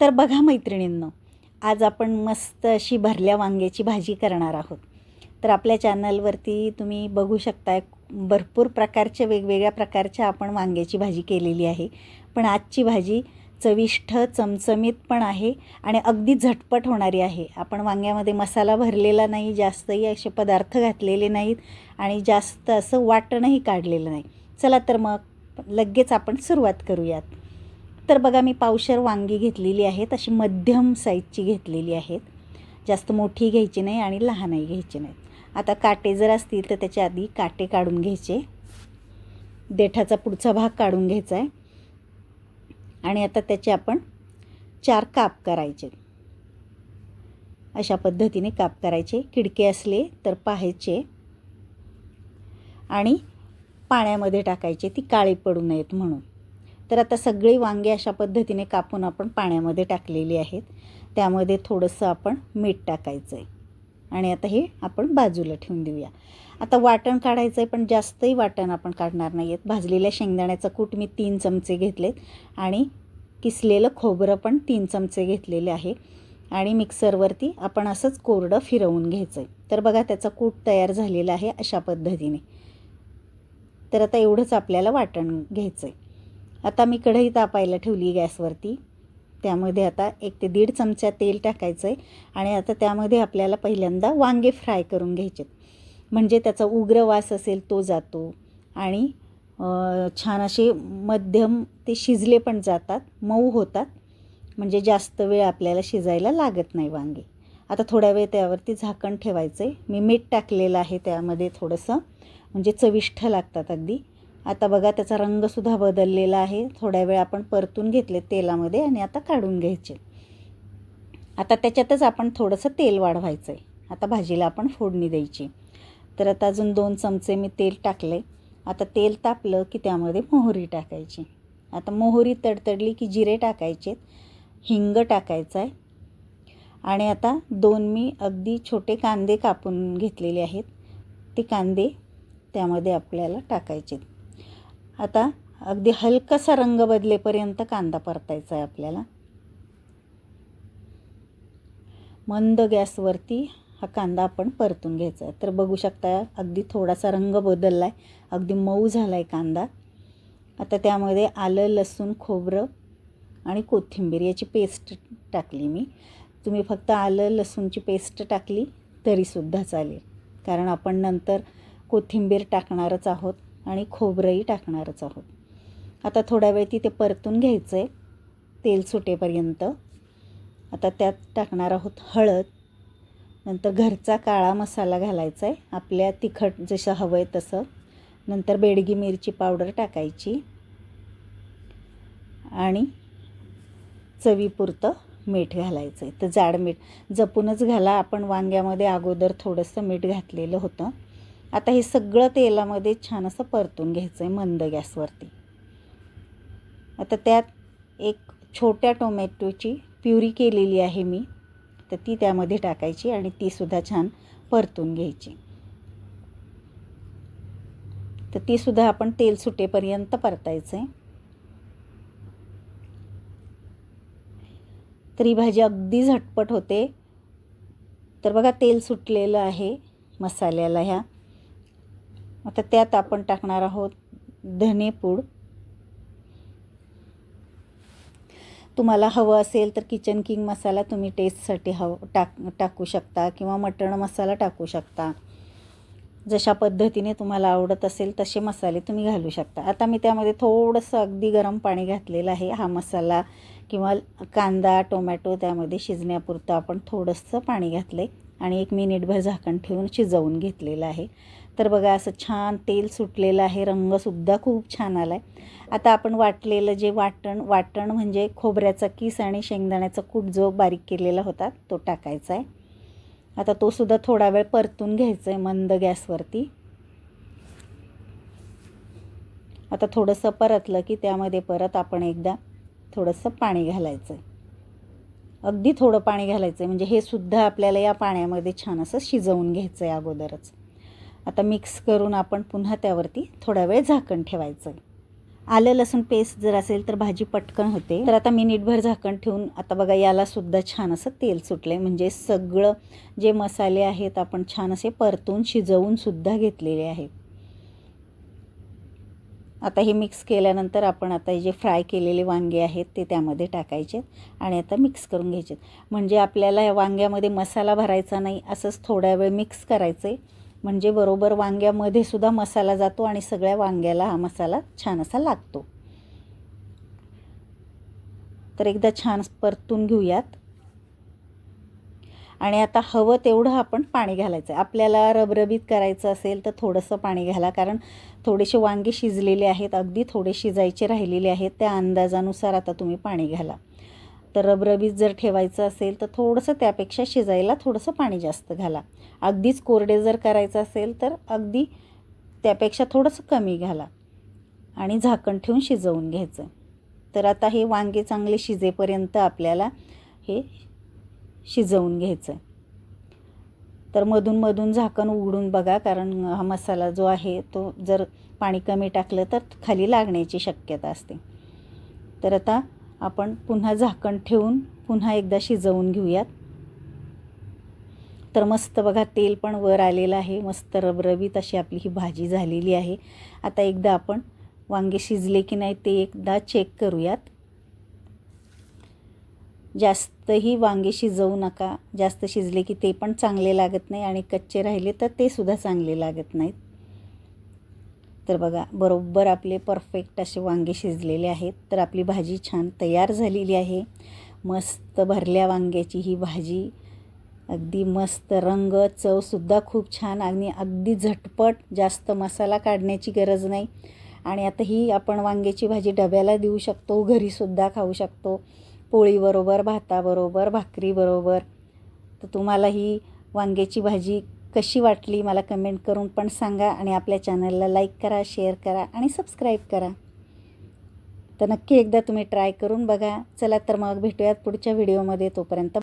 तर बघा मैत्रिणींनो आज आपण मस्त अशी भरल्या वांग्याची भाजी करणार आहोत. तर आपल्या चॅनलवरती तुम्ही बघू शकताय भरपूर प्रकारच्या वेगवेगळ्या प्रकारच्या आपण वांग्याची भाजी केलेली आहे. पण आजची भाजी चविष्ट चमचमीत पण आहे आणि अगदी झटपट होणारी आहे. आपण वांग्यामध्ये मसाला भरलेला नाही जास्तही असे पदार्थ घातलेले नाहीत आणि जास्त असं वाटणंही काढलेलं नाही. चला तर मग लगेच आपण सुरुवात करूयात. तर बघा मी पावशर वांगी घेतलेली आहेत अशी मध्यम साईजची घेतलेली आहेत. जास्त मोठी घ्यायची नाही आणि लहानही घ्यायची नाहीत आता काटे जर असतील तर त्याच्या आधी काटे काढून घ्यायचे. देठाचा पुढचा भाग काढून घ्यायचा आहे. आणि आता त्याचे आपण चार काप करायचे. अशा पद्धतीने काप करायचे. किडके असले तर पाहायचे. आणि पाण्यामध्ये टाकायचे. ती काळी पडू नयेत म्हणून. तर आता सगळी वांगे अशा पद्धतीने कापून आपण पाण्यामध्ये टाकलेली आहेत. त्यामध्ये थोडंसं आपण मीठ टाकायचं आहे आणि आता हे आपण बाजूला ठेवून देऊया. आता वाटण काढायचं आहे पण जास्तही वाटण आपण काढणार नाही आहेत भाजलेल्या शेंगदाण्याचा कूट मी तीन चमचे घेतलेत आणि किसलेलं खोबरं पण तीन चमचे घेतलेले आहे. आणि मिक्सरवरती आपण असंच कोरडं फिरवून घ्यायचं आहे तर बघा त्याचा कूट तयार झालेला आहे अशा पद्धतीने. तर आता एवढंच आपल्याला वाटण घ्यायचं आहे आता मी कढई तापायला ठेवली गॅसवरती. त्यामध्ये आता एक ते दीड चमचा तेल टाकायचं आहे आणि आता त्यामध्ये आपल्याला पहिल्यांदा वांगे फ्राय करून घ्यायचे म्हणजे त्याचा उग्र वास असेल तो जातो आणि छान असे मध्यम ते शिजले पण जातात मऊ होतात. म्हणजे जास्त वेळ आपल्याला शिजायला लागत नाही वांगे. आता थोड्या वेळ त्यावरती झाकण ठेवायचं आहे मी मीठ टाकलेलं आहे त्यामध्ये थोडंसं. म्हणजे चविष्ट लागतात अगदी. आता बघा त्याचा रंगसुद्धा बदललेला आहे. थोड्या वेळ आपण परतून घेतले तेलामध्ये आणि आता काढून घ्यायचे. आता त्याच्यातच आपण थोडंसं तेल वाढवायचं आहे आता भाजीला आपण फोडणी द्यायची. तर आता अजून दोन चमचे मी तेल टाकले. आता तेल तापलं की त्यामध्ये मोहरी टाकायची. आता मोहरी तडतडली की जिरे टाकायचे हिंग टाकायचं आहे आणि आता दोन मी अगदी छोटे कांदे कापून घेतलेले आहेत. ते कांदे त्यामध्ये आपल्याला टाकायचे आता अगदी हलकासा रंग बदलेपर्यंत कांदा परतायचा आहे आपल्याला. मंद गॅसवरती हा कांदा आपण परतून घ्यायचा आहे. तर बघू शकता अगदी थोडासा रंग बदलला आहे अगदी मऊ झाला आहे कांदा. आता त्यामध्ये आलं लसूण खोबरं आणि कोथिंबीर याची पेस्ट टाकली मी. तुम्ही फक्त आलं लसूणची पेस्ट टाकली तरीसुद्धा चालेल. कारण आपण नंतर कोथिंबीर टाकणारच आहोत. आणि खोबरंही टाकणारच आहोत. आता थोड्या वेळ तिथे परतून घ्यायचं आहे तेल सुटेपर्यंत. आता त्यात टाकणार आहोत हळद. नंतर घरचा काळा मसाला घालायचा आहे आपल्या तिखट जसं हवं आहे तसं. नंतर बेडगी मिरची पावडर टाकायची. आणि चवीपुरतं मीठ घालायचं आहे तर जाड मीठ जपूनच घाला. आपण वांग्यामध्ये अगोदर थोडंसं मीठ घातलेलं होतं. आता हे सगळं तेलामध्ये छान असं परतून घ्यायचं आहे मंद गॅसवरती. आता त्यात एक छोट्या टोमॅटोची प्युरी केलेली आहे मी. तर ती त्यामध्ये टाकायची आणि तीसुद्धा छान परतून घ्यायची. तर तीसुद्धा आपण तेल सुटेपर्यंत परतायचं आहे तर ही भाजी अगदी झटपट होते. तर बघा तेल सुटलेलं आहे मसाल्याला ह्या. आता त्यात आपण टाकणार आहोत धनेपूड तुम्हाला हवं असेल तर किचन किंग मसाला तुम्ही टेस्टसाठी हवं टाक टाकू शकता किंवा मटण मसाला टाकू शकता. जशा पद्धतीने तुम्हाला आवडत असेल तसे मसाले तुम्ही घालू शकता. आता मी त्यामध्ये थोडंसं अगदी गरम पाणी घातलेलं आहे. हा मसाला किंवा कांदा टोमॅटो त्यामध्ये शिजण्यापुरतं आपण थोडंसं पाणी घातलं आहे आणि एक मिनिटभर झाकण ठेवून शिजवून घेतलेलं आहे. तर बघा असं छान तेल सुटलेलं आहे. रंगसुद्धा खूप छान आला आहे आता आपण वाटलेलं जे वाटण वाटण म्हणजे खोबऱ्याचा किस आणि शेंगदाण्याचा कूट जो बारीक केलेला होता तो टाकायचा आहे. आता तो सुद्धा थोडा वेळ परतून घ्यायचा आहे मंद गॅसवरती. आता थोडंसं परतलं की त्यामध्ये परत आपण एकदा थोडंसं पाणी घालायचं आहे अगदी थोडं पाणी घालायचं आहे म्हणजे हे सुद्धा आपल्याला या पाण्यामध्ये छान असं शिजवून घ्यायचं आहे अगोदरच. आता मिक्स करून आपण पुन्हा त्यावरती थोडा वेळ झाकण ठेवायचं आहे आलं लसूण पेस्ट जर असेल तर भाजी पटकन होते. तर आता मिनिटभर झाकण ठेवून आता बघा याला सुद्धा छान असं तेल सुटलं आहे म्हणजे सगळं जे मसाले आहेत आपण छान असे परतून शिजवून सुद्धा घेतलेले आहेत. आता हे मिक्स केल्यानंतर आपण आता हे जे फ्राय केलेले वांगे आहेत ते त्यामध्ये टाकायचे आणि आता मिक्स करून घ्यायचे. म्हणजे आपल्याला या वांग्यामध्ये मसाला भरायचा नाही असंच थोड्या वेळ मिक्स करायचं आहे म्हणजे बरोबर वांग्यामध्ये सुद्धा मसाला जातो आणि सगळ्या वांग्याला हा मसाला छान असा लागतो. तर एकदा छान परतून घेऊयात. आणि आता हवं तेवढं आपण पाणी घालायचं. आहे आपल्याला रबरबीत करायचं असेल तर थोडंसं पाणी घाला कारण थोडेसे वांगे शिजलेले आहेत अगदी थोडे शिजायचे राहिलेले आहेत त्या अंदाजानुसार आता तुम्ही पाणी घाला. तर रबरबीत जर ठेवायचं असेल तर थोडंसं त्यापेक्षा शिजायला थोडंसं पाणी जास्त घाला. अगदीच कोरडे जर करायचं असेल तर अगदी त्यापेक्षा थोडंसं कमी घाला आणि झाकण ठेवून शिजवून घ्यायचं. तर आता हे वांगे चांगले शिजेपर्यंत आपल्याला हे शिजवून घ्यायचं. तर मधून मधून झाकण उघडून बघा कारण हा मसाला जो आहे तो जर पाणी कमी टाकलं तर खाली लागण्याची शक्यता असते. तर आता आपण पुन्हा झाकण ठेवून पुन्हा एकदा शिजवून घेऊयात. तर मस्त बघा तेल पण वर आलेलं आहे. मस्त रबरबीत अशी आपली ही भाजी झालेली आहे. आता एकदा आपण वांगे शिजले की नाही ते एकदा चेक करूयात. जास्तही वांगे शिजवू नका. जास्त शिजले की ते पण चांगले लागत नाही आणि कच्चे राहिले तर ते सुद्धा चांगले लागत नाहीत. तर बघा बरोबर आपले परफेक्ट असे वांगे शिजलेले आहेत. तर आपली भाजी छान तयार झालेली आहे. मस्त भरल्या वांग्याची ही भाजी. अगदी मस्त रंग चवसुद्धा खूप छान आणि अगदी झटपट जास्त मसाला काढण्याची गरज नाही. आणि आता ही आपण वांग्याची भाजी डब्याला देऊ शकतो घरीसुद्धा खाऊ शकतो. पोळीबरोबर भाताबरोबर भाकरीबरोबर. तर तुम्हाला ही वांग्याची भाजी कशी वाटली मला कमेंट करून पण सांगा आणि आपल्या चॅनलला लाईक करा शेअर करा आणि सबस्क्राईब करा. तर नक्की एकदा तुम्ही ट्राय करून बघा. चला तर मग भेटूयात पुढच्या व्हिडिओमध्ये तोपर्यंत